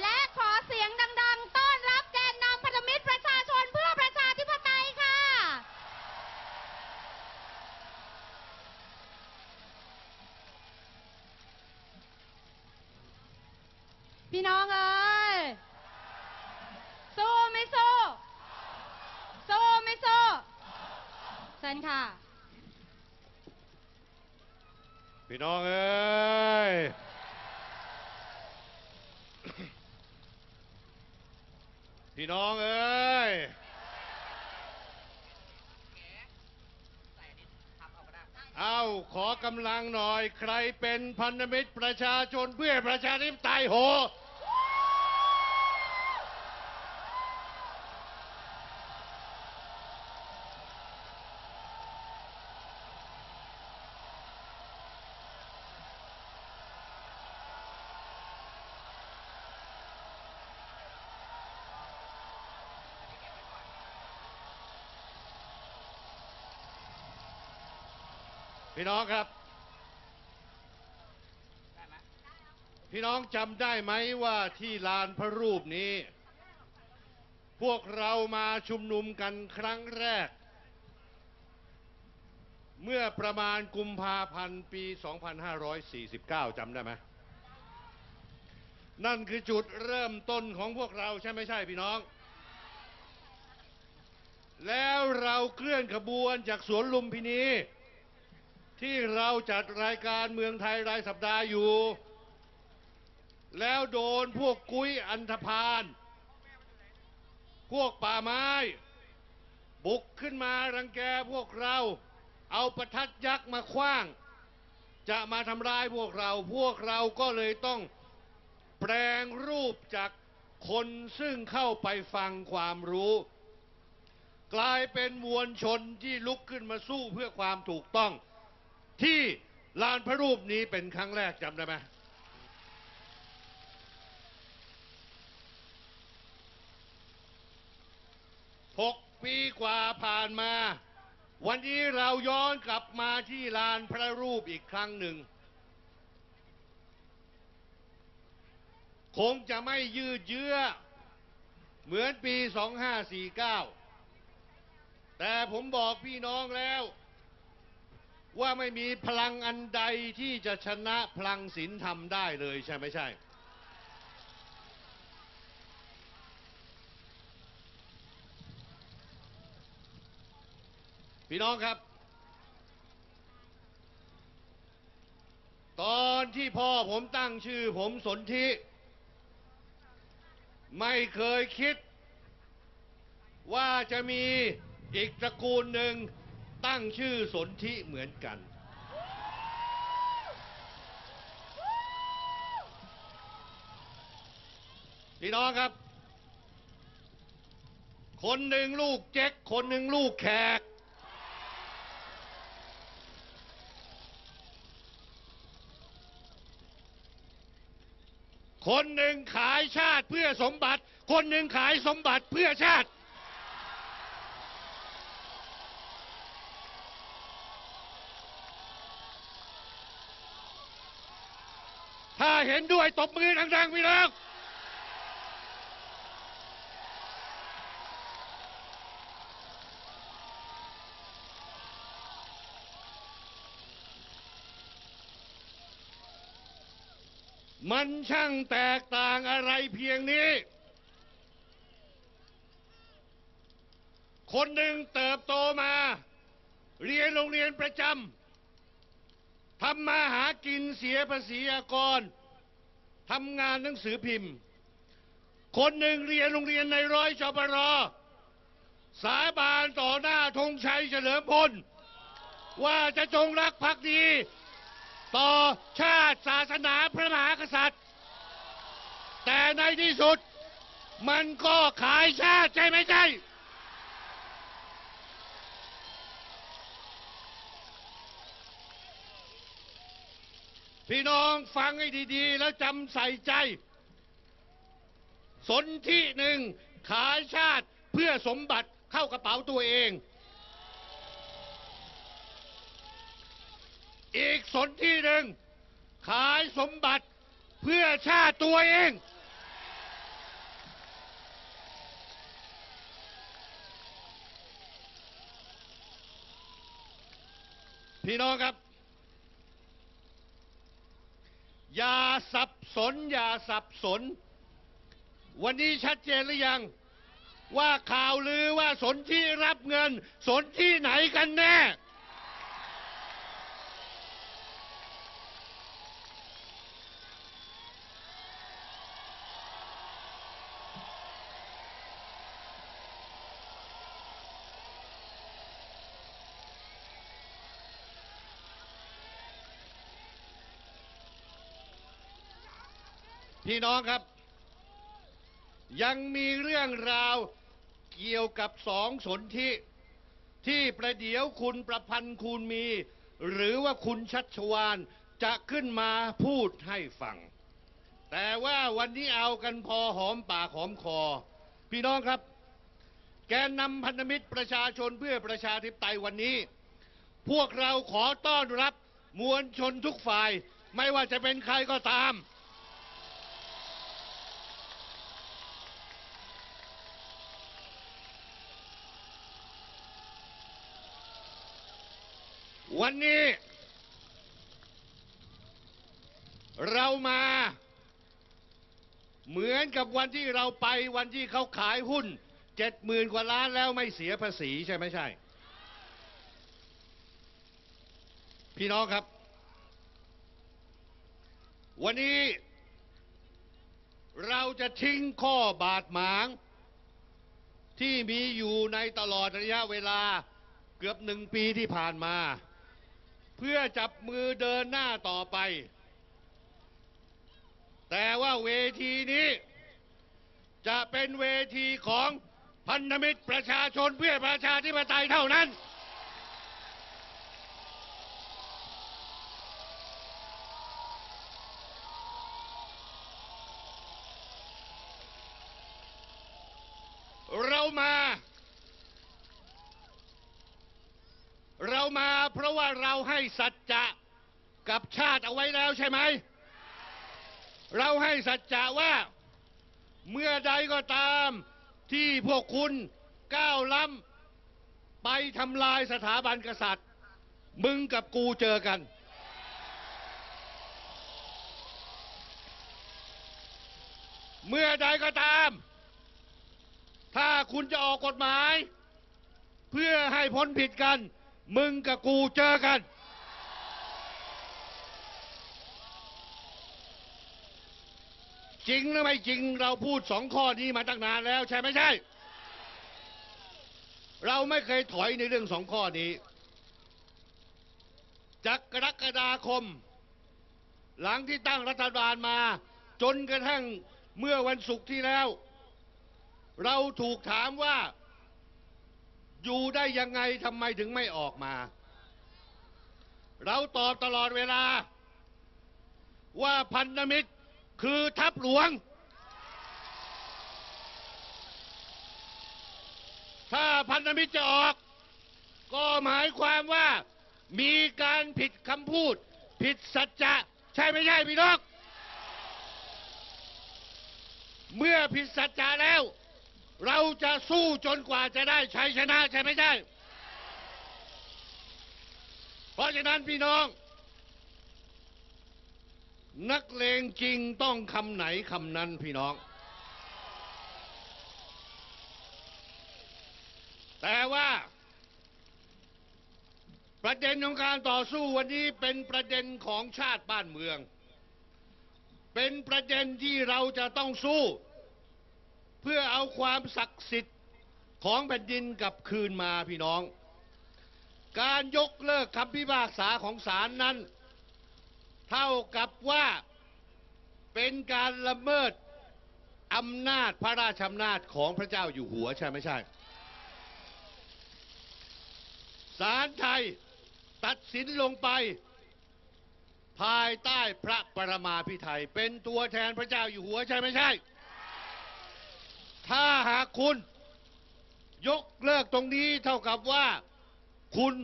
และขอเสียงดัง ๆ ต้อนรับแกนนำพันธมิตรประชาชนเพื่อประชาธิปไตยค่ะ พี่น้องเอ้ย สู้ไม่สู้ สู้ไม่สู้เชิญค่ะ พี่น้องเอ้ย พี่น้องเอ้ยเอาขอกำลังหน่อย ใครเป็นพันธมิตรประชาชนเพื่อประชาธิปไตยโห พี่น้องครับ พี่น้องจำได้ไหมว่าที่ลานพระรูปนี้ พวกเรามาชุมนุมกันครั้งแรก เมื่อประมาณกุมภาพันธ์ปี 2549จำได้ไหมนั่นคือจุดเริ่มต้นของพวกเราใช่ไม่ใช่พี่น้อง แล้วเราเคลื่อนขบวนจากสวนลุมพินี ที่เราจัดรายการเมืองไทยรายสัปดาห์อยู่ แล้วโดนพวกกุ้ยอันธพาลพวกป่าไม้ บุกขึ้นมารังแกพวกเรา เอาประทัดยักษ์มาคว้าง จะมาทำร้ายพวกเรา พวกเราก็เลยต้องแปลงรูปจากคนซึ่งเข้าไปฟังความรู้ กลายเป็นมวลชนที่ลุกขึ้นมาสู้เพื่อความถูกต้อง ที่ลานพระรูปนี้เป็นครั้งแรกจำได้ไหมหกปีกว่าผ่านมา วันนี้เราย้อนกลับมาที่ลานพระรูปอีกครั้งหนึ่ง คงจะไม่ยืดเยื้อ เหมือนปี 2549 แต่ผมบอกพี่น้องแล้ว ว่าไม่มีพลังอันใดที่จะชนะพลังศีลธรรมได้เลยใช่ไม่ใช่ พี่น้องครับ ตอนที่พ่อผมตั้งชื่อผมสนธิไม่เคยคิด ว่าจะมีอีกตระกูลหนึ่ง ตั้งชื่อสนธิเหมือนกัน พี่น้องครับ คนหนึ่งลูกเจ๊กคนหนึ่งลูกแขก คนหนึ่งขายชาติเพื่อสมบัติ คนหนึ่งขายสมบัติเพื่อชาติ ถ้า เห็นด้วยตบมือดังๆพี่น้องมันช่างแตกต่างอะไรเพียงนี้ คนหนึ่งเติบโตมา เรียนโรงเรียนประจำทำมาหากินเสียภาษีอากร ทำงานหนังสือพิมพ์ คนหนึ่งเรียนโรงเรียนในร้อยจปรอสาบานต่อหน้าธงชัยเฉลิมพล ว่าจะจงรักภักดี ต่อชาติศาสนาพระมหากษัตริย์ แต่ในที่สุดมันก็ขายชาติใช่ไหมใช่ พี่น้องฟังให้ดีๆ แล้วจำใส่ใจ สนที่หนึ่งขายชาติเพื่อสมบัติเข้ากระเป๋าตัวเอง อีกสนที่หนึ่งขายสมบัติเพื่อชาติตัวเอง พี่น้องครับ อย่าสับสน อย่าสับสน วันนี้ชัดเจนหรือยัง ว่าข่าวลือว่าสนที่รับเงิน สนที่ไหนกันแน่ พี่น้องครับ ยังมีเรื่องราวเกี่ยวกับสองสนธิที่ประเดี๋ยวคุณประพันธ์คูณมี หรือว่าคุณชัชวานจะขึ้นมาพูดให้ฟัง แต่ว่าวันนี้เอากันพอหอมปากหอมคอ พี่น้องครับ แกนนำพันธมิตรประชาชนเพื่อประชาธิปไตยวันนี้ พวกเราขอต้อนรับมวลชนทุกฝ่าย ไม่ว่าจะเป็นใครก็ตาม วันนี้ เรามา เหมือนกับวันที่เราไปวันที่เขาขายหุ้นเจ็ดหมื่นกว่าล้านแล้วไม่เสียภาษีใช่ไหมใช่ พี่น้องครับ วันนี้เราจะทิ้งข้อบาดหมาง ที่มีอยู่ในตลอดระยะเวลาเกือบหนึ่งปีที่ผ่านมา เพื่อจับมือเดินหน้าต่อไป แต่ว่าเวทีนี้ จะเป็นเวทีของพันธมิตรประชาชนเพื่อประชาธิปไตยเท่านั้น เรามา เรามา เราะว่าเราให้สัจจะกับชาติเอาไว้แล้วใช่ไหม เราให้สัจจะว่า เมื่อใดก็ตามที่พวกคุณก้าวล้ำไปทำลายสถาบันกษัตริย์ มึงกับกูเจอกัน เมื่อใดก็ตาม ถ้าคุณจะออกกฎหมาย เพื่อให้พ้นผิดกัน มึงกับกูเจอกัน จริงหรือไม่จริงเราพูดสองข้อนี้มาตั้งนานแล้วใช่ไหมใช่ เราไม่เคยถอยในเรื่องสองข้อนี้จากกรกฎาคม หลังที่ตั้งรัฐบาลมา จนกระทั่งเมื่อวันศุกร์ที่แล้ว เราถูกถามว่า อยู่ได้ยังไงทำไมถึงไม่ออกมา เราตอบตลอดเวลา ว่าพันธมิตรคือทัพหลวง ถ้าพันธมิตรจะออก ก็หมายความว่ามีการผิดคำพูด ผิดสัจจะใช่ไม่ใช่พี่น้องเมื่อผิดสัจจะแล้ว เราจะสู้จนกว่าจะได้ชัยชนะใช่ไม่ใช่ เพราะฉะนั้นพี่น้อง นักเลงจริงต้องคำไหนคำนั้นพี่น้อง แต่ว่า ประเด็นของการต่อสู้วันนี้เป็นประเด็นของชาติบ้านเมือง เป็นประเด็นที่เราจะต้องสู้ เพื่อเอาความศักดิ์สิทธิ์ของแผ่นดินกลับคืนมาพี่น้อง การยกเลิกคำพิพากษาของศาลนั้น เท่ากับว่าเป็นการละเมิดอำนาจพระราชอำนาจของพระเจ้าอยู่หัวใช่ไม่ใช่ศาลไทยตัดสินลงไป ภายใต้พระประมาภิไธยเป็นตัวแทนพระเจ้าอยู่หัวใช่ไม่ใช่ ถ้าหากคุณ ยกเลิกตรงนี้เท่ากับว่าคุณ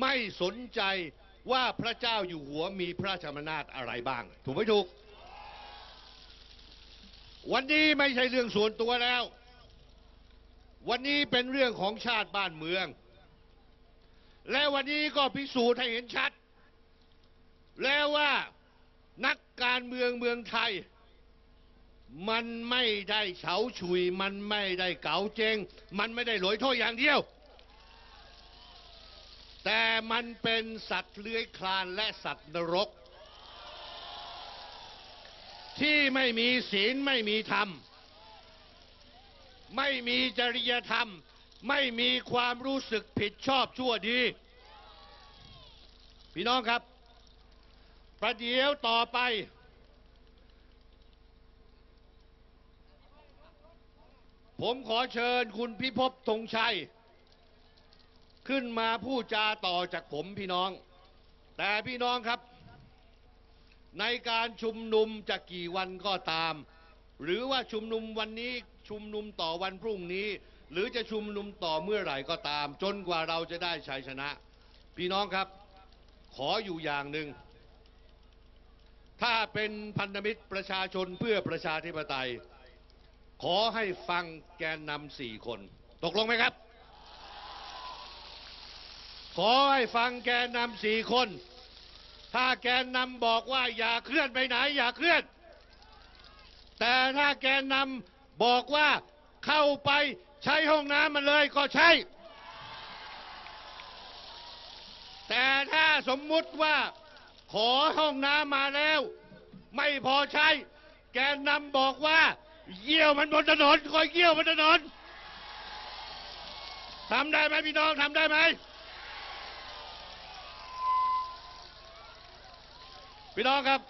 ไม่สนใจว่าพระเจ้าอยู่หัวมีพระราชอำนาจอะไรบ้าง ถูกไหมถูก วันนี้ไม่ใช่เรื่องส่วนตัวแล้ว วันนี้เป็นเรื่องของชาติบ้านเมือง และวันนี้ก็พิสูจน์ให้เห็นชัด แล้วว่านักการเมืองเมืองไทย มันไม่ได้เฉาชุย มันไม่ได้เก๋าเจง มันไม่ได้หลอยถ้อยอย่างเดียว แต่มันเป็นสัตว์เลื้อยคลานและสัตว์นรก ที่ไม่มีศีลไม่มีธรรม ไม่มีจริยธรรม ไม่มีความรู้สึกผิดชอบชั่วดี พี่น้องครับ ประเดี๋ยวต่อไป ผมขอเชิญคุณพิภพธงชัย ขึ้นมาพูดจาต่อจากผมพี่น้อง แต่พี่น้องครับ ในการชุมนุมจะกี่วันก็ตาม หรือว่าชุมนุมวันนี้ชุมนุมต่อวันพรุ่งนี้ หรือจะชุมนุมต่อเมื่อไหร่ก็ตาม จนกว่าเราจะได้ชัยชนะ พี่น้องครับ ขออยู่อย่างหนึ่งถ้าเป็นพันธมิตรประชาชนเพื่อประชาธิปไตย ขอให้ฟังแกนนำสี่คน ตกลงไหมครับ ขอให้ฟังแกนนำสี่คน ถ้าแกนนำบอกว่าอย่าเคลื่อนไปไหน อย่าเคลื่อน แต่ถ้าแกนนำบอกว่าเข้าไปใช้ห้องน้ำมันเลยก็ใช่แต่ถ้าสมมุติว่าขอห้องน้ำมาแล้ว ไม่พอใช้ แกนนำบอกว่า เยี่ยวมันบนถนนคอยเยี่ยวบนถนนทำได้ไหมพี่น้องทำได้ไหมพี่น้องครับ